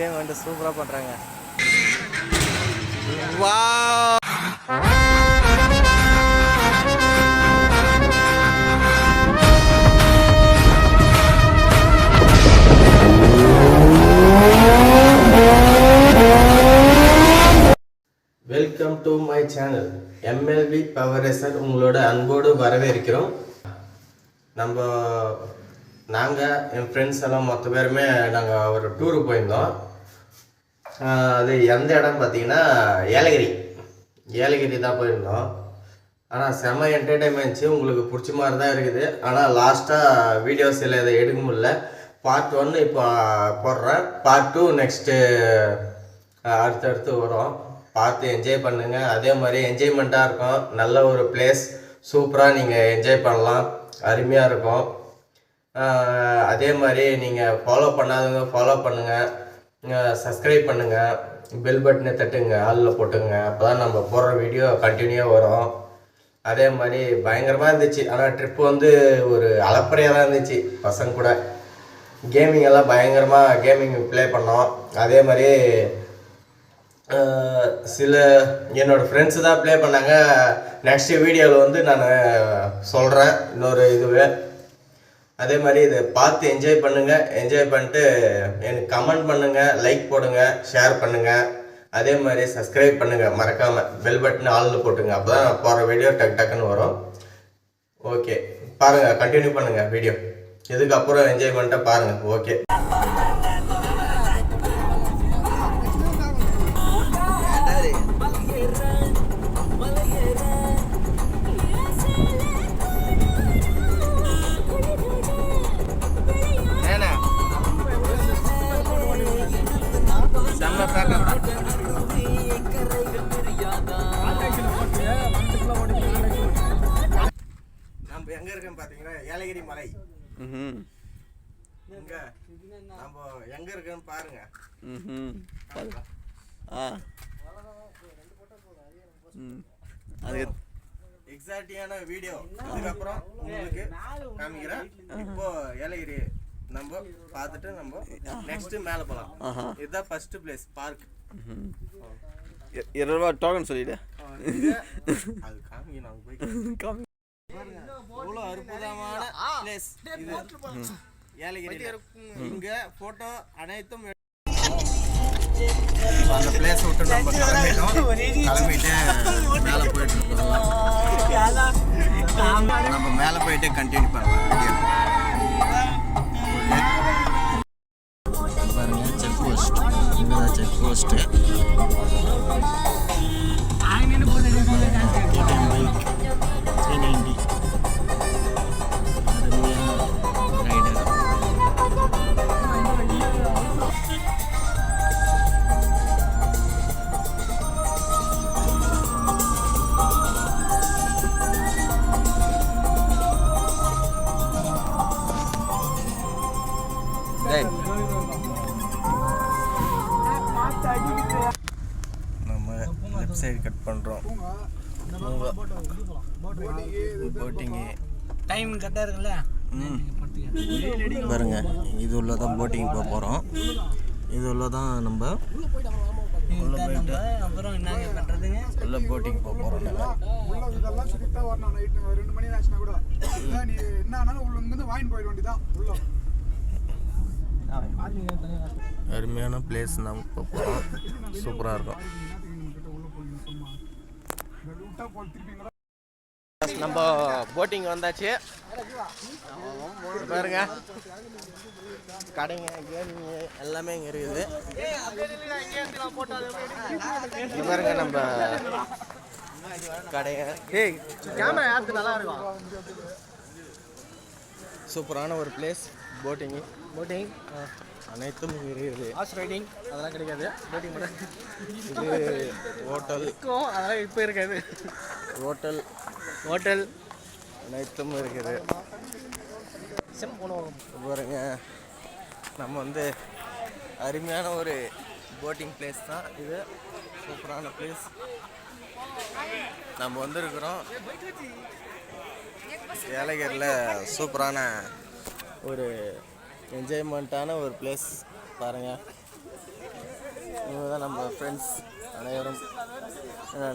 Enjoyment சூப்பராக பண்ணுறாங்க வா welcome to my channel MLV பவரேசர் உங்களோட அன்போடு வரவேற்கிறோம். நம்ம நாங்கள் என் ஃப்ரெண்ட்ஸ் எல்லாம் மொத்த பேருமே நாங்கள் ஒரு டூருக்கு போயிருந்தோம். அது எந்த இடம் பார்த்தீங்கன்னா ஏலகிரி. ஏலகிரி தான் போயிருந்தோம். ஆனால் செம்ம என்டர்டைன்மெண்ட்ஸு உங்களுக்கு பிடிச்ச மாதிரி தான் இருக்குது. ஆனால் லாஸ்ட்டாக வீடியோஸ் இல்லை இதை எடுக்க முடியல. பார்ட் ஒன்று இப்போ போடுறேன். பார்ட் டூ நெக்ஸ்ட்டு அடுத்தடுத்து வரும். பார்த்து என்ஜாய் பண்ணுங்கள் அதே மாதிரி என்ஜாய்மெண்ட்டாக இருக்கும். நல்ல ஒரு பிளேஸ் சூப்பராக நீங்கள் என்ஜாய் பண்ணலாம். அருமையாக இருக்கும். அதே மாதிரி நீங்கள் ஃபாலோ பண்ணாதவங்க ஃபாலோ பண்ணுங்கள் சப்ஸ்கிரைப் பண்ணுங்கள் பெல் பட்டனை தட்டுங்க ஆளில் போட்டுங்க. அப்போ தான் நம்ம போடுற வீடியோ கண்டினியூவாக வரும். அதே மாதிரி பயங்கரமாக இருந்துச்சு. ஆனால் ட்ரிப்பு வந்து ஒரு அலப்பறையாக தான் இருந்துச்சு. பசங்க கூட. கேமிங் எல்லாம் பயங்கரமாக கேமிங் ப்ளே பண்ணோம். அதே மாதிரி சில என்னோடய ஃப்ரெண்ட்ஸு தான் ப்ளே பண்ணாங்க. நெக்ஸ்ட் வீடியோவில் வந்து நான் சொல்கிறேன் இன்னொரு இதுவே அதே மாதிரி இதை பார்த்து என்ஜாய் பண்ணுங்கள் என்ஜாய் பண்ணிட்டு எனக்கு கமெண்ட் பண்ணுங்கள் லைக் போடுங்க ஷேர் பண்ணுங்கள் அதே மாதிரி சப்ஸ்கிரைப் பண்ணுங்கள் மறக்காமல் பெல் பட்டன் ஆளில் போட்டுங்க. அப்போ தான் நான் போகிற வீடியோ டக் டக்குன்னு வரும். ஓகே பாருங்கள் கண்டினியூ பண்ணுங்கள் வீடியோ இதுக்கப்புறம் என்ஜாய் பண்ணிட்டு பாருங்கள் ஓகே இருக்கோம் பாத்தீங்கன்னா ஏலகிரி மலை. இங்க நம்ம எங்க இருக்கோம்னு பாருங்க. ம் ஆ. அது எக்ஸாக்டியான வீடியோ இதுக்கப்புறம் உங்களுக்கு காமிக்கிறேன். இப்போ ஏலகிரி நம்ம பார்த்துட்டு நம்ம நெக்ஸ்ட் மேலே போகலாம் இதுதான் ஃபர்ஸ்ட் பிளேஸ் பார்க் இருபது ரூபா டோக்கன் சொல்லிடு. அது காமிங்க நாங்கள் போய் காமி பிளேஸ் இது ஏலகிரி இங்க போட்டோ அனைத்தும் அந்த பிளேஸ் விட்டு நம்ம கிளம்பிட்டோம். கிளம்பிட்டு மேலே போயிட்டு இருக்கோம். நம்ம மேலே போயிட்டு கண்டினியூ பண்ணலாம். பாருங்க செக் போஸ்ட் இதுதான் செக் போஸ்ட்டு சைடு கட் பண்ணுறோம் போட்டிங்கு டைம் கரெக்டாக இருக்குல்ல? பாருங்க இது உள்ள தான் போட்டிங் போக போகிறோம் இது உள்ள தான் நம்ம இதுதான் நம்ம அப்புறம் என்னங்க பண்ணுறதுங்க உள்ள போட்டிங் போக போகிறோம் உள்ள இதெல்லாம் சுத்தா வரணும். நைட்டு ரெண்டு மணி ஆச்சுன்னா கூட. நீ என்ன ஆனாலும் உள்ள இருந்து வாங்கிட்டு போயிட வேண்டியதான் உள்ள. அருமையான பிளேஸ் நம்ம போக போகிறோம் சூப்பராக இருக்கும் உள்ள போய் சும்மா இந்த விட்டா போல் திருப்பி இங்க நம்ம போட்டிங் வந்தாச்சு. பாருங்க. கடைங்க கேமிங்க எல்லாமே இங்கே இருக்குது. பாருங்க நம்ம கடைங்க. ஏய் கேமரா யாருக்கு நல்லா இருக்கும்? சூப்பரான ஒரு பிளேஸ் போட்டிங்கு போட்டிங் அனைத்தும் இருக்குது. ஹார்ஸ் ரைடிங் அதெல்லாம் கிடைக்காது. போட்டிங் மட்டும். இது ஹோட்டல் இருக்கும் அதெல்லாம் இப்போ இருக்காது. ஹோட்டல் ஹோட்டல் அனைத்தும் இருக்குது. பாருங்க. நம்ம வந்து அருமையான ஒரு போட்டிங் பிளேஸ் தான் இது. சூப்பரான பிளேஸ் நம்ம வந்திருக்கிறோம். ஏலகிரியில் சூப்பரான ஒரு என்ஜாய்மெண்ட்டான ஒரு பிளேஸ் பாருங்கள் இனிமே தான் நம்ம ஃப்ரெண்ட்ஸ் அனைவரும்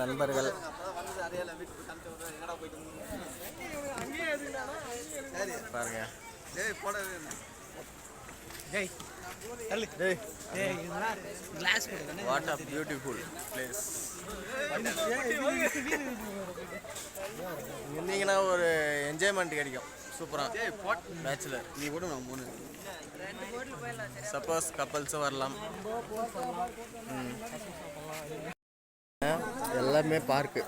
நண்பர்கள். பாருங்க. வாட் ஆஃப் பியூட்டிஃபுல் பிளேஸ் இருந்தீங்கன்னா ஒரு என்ஜாய்மெண்ட் கிடைக்கும். சூப்பராக பேச்சுலர் நீ கூட நான் மூணு சப்போஸ் கப்பல்ஸும் வரலாம். எல்லாமே பார்க்கு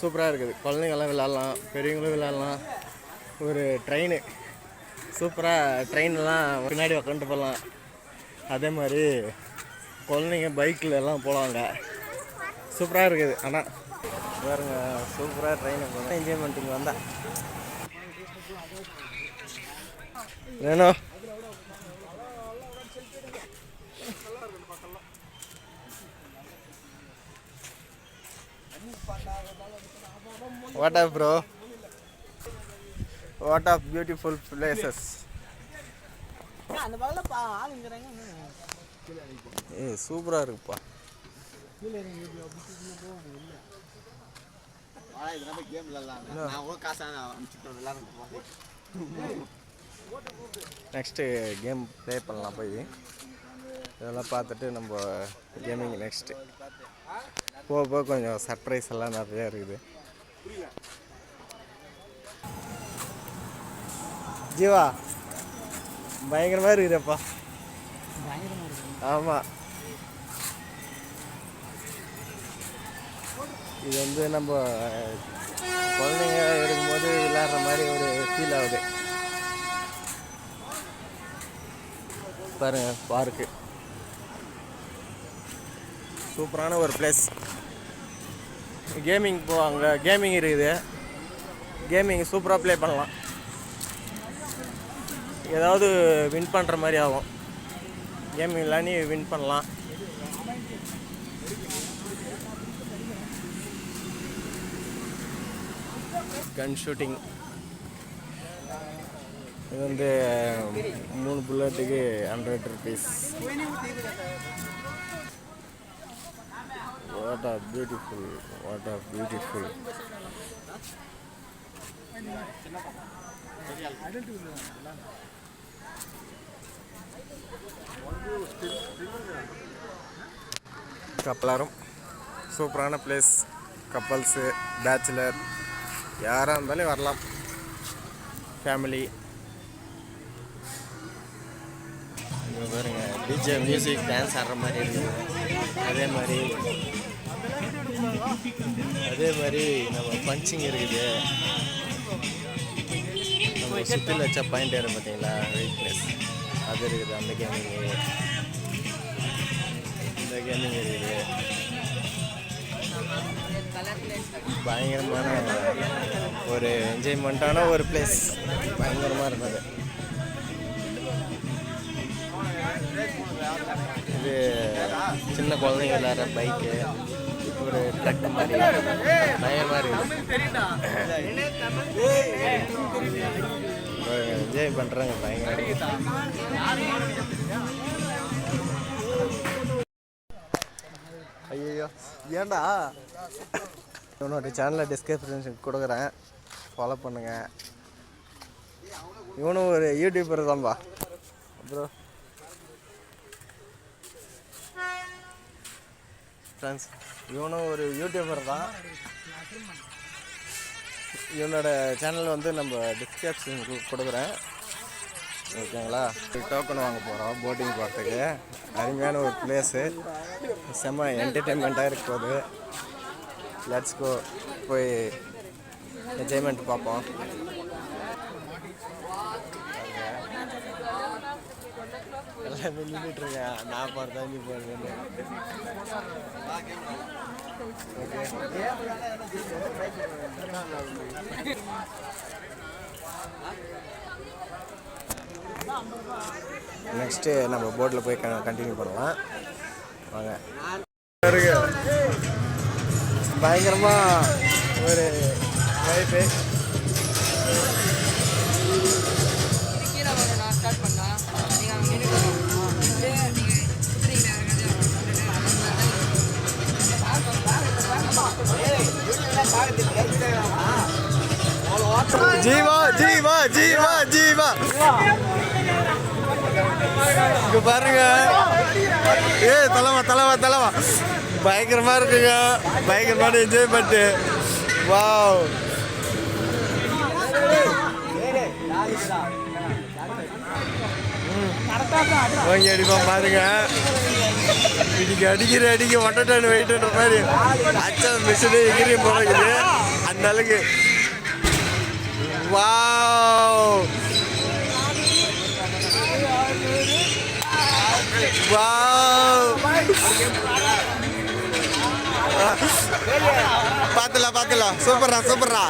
சூப்பராக இருக்குது. குழந்தைங்கள்லாம் விளாட்லாம். பெரியவங்களும் விளாட்லாம். ஒரு ட்ரெயின் சூப்பராக ட்ரெயின்லாம் பின்னாடி உக்காந்துட்டு போகலாம். அதே மாதிரி குழந்தைங்க பைக்கில் எல்லாம் போகலாங்க சூப்பராக இருக்குது. ஆனால் பாருங்க சூப்பராக ட்ரெயினை போகலாம் என்ஜாய்மெண்ட்டுக்கு வந்தா. வேணும் what of bro what of beautiful places ஏ சூப்பராக இருக்குப்பா. நெக்ஸ்ட்டு கேம் ப்ளே பண்ணலாம் போய். இதெல்லாம் பார்த்துட்டு நம்ம கேமிங் நெக்ஸ்ட்டு போக போக கொஞ்சம் சர்ப்ரைஸ் எல்லாம் நிறையா இருக்குது. ஜீவா பயங்கரமாக இருக்குதுப்பா. பயங்கரமாக ஆமாம் இது வந்து நம்ம குழந்தைங்க இருக்கும்போது விளையாடுற மாதிரி ஒரு ஃபீல் ஆகுது. பாருங்க பார்க்கு சூப்பரான ஒரு பிளேஸ் கேமிங் போ அங்கே கேமிங் இருக்குது. கேமிங் சூப்பராக ப்ளே பண்ணலாம். ஏதாவது வின் பண்ணுற மாதிரி ஆகும். கேமிங் விளாடி வின் பண்ணலாம். கன் ஷூட்டிங் இது வந்து மூணு புல்லட்டுக்கு hundred rupees what are beautiful what are beautiful கப்பலாரும். சூப்பரான பிளேஸ் கப்பல்ஸு பேச்சுலர் யாராக இருந்தாலும் வரலாம். ஃபேமிலி இங்கே பாருங்க டிஜே மியூசிக் டான்ஸ் ஆடுற மாதிரி இருக்குது. அதே மாதிரி அதே மாதிரி நம்ம பஞ்சிங் இருக்குது. நம்ம சுற்றில் வச்ச பாயிண்ட் ஏறும் பார்த்தீங்களா? வெயிட்னஸ் அது இருக்குது. அந்த கேமிங் இந்த கேமிங் இருக்குது. பயங்கரமான ஒரு என்ஜாய்மெண்ட்டான ஒரு பிளேஸ் பயங்கரமாக இருந்தது. இது சின்ன குழந்தைங்க விளையாடுற பைக்கு ஒரு கட்டு மாதிரி. பயமாக இருக்குது என்ஜாய் பண்ணுறாங்க பயங்கர. ஐயோ ஏண்டா இவனோட சேனலை டிஸ்கிரிப்ஷன் கொடுக்குறேன். ஃபாலோ பண்ணுங்க. இவனும் ஒரு யூடியூபர் தான்பா. அப்புறம் ஃப்ரெண்ட்ஸ் இவனும் ஒரு யூடியூபர் தான். இவனோட சேனல் வந்து நம்ம டிஸ்கிரிப்ஷன் கொடுக்குறேன். ஓகேங்களா? டோக்கன் வாங்க போகிறோம் போட்டிங் போகிறதுக்கு அருமையான ஒரு பிளேஸு செம்ம என்டர்டெயின்மெண்ட்டாக இருக்க போகுது லெட்ஸ் கோ போய் என்ஜாய்மெண்ட் பார்ப்போம். எல்லாமே நின்றுட்டுருங்க நான் பார்த்தா நீ போடுறேன்னு. நெக்ஸ்ட்டு நம்ம போட்டில் போய் கண்டினியூ பண்ணலாம். வாங்க. பயங்கரமாக ஒரு வைப்பு ஜீவா ஜீவா ஜீவா ஜீவா. இங்க பாருங்க. ஏ தலைவா தலைவா தலைவா. பயங்கரமா இருக்குங்க. பயங்கரமான என்ஜாய் பண்ணிட்டு வாவ் வாங்கி அடிப்பான் பாருங்க. இன்னைக்கு அடிக்கிற அடிக்க ஒட்டட்டான்னு வெயிட்டுன்ற மாதிரி அச்சா மிஷினே எகிரியும் போகிறது அந்த அளவுக்கு வாவ் வாவ் பார்த்துலாம் பார்த்துலாம் சூப்பர்ரா சூப்பர்ரா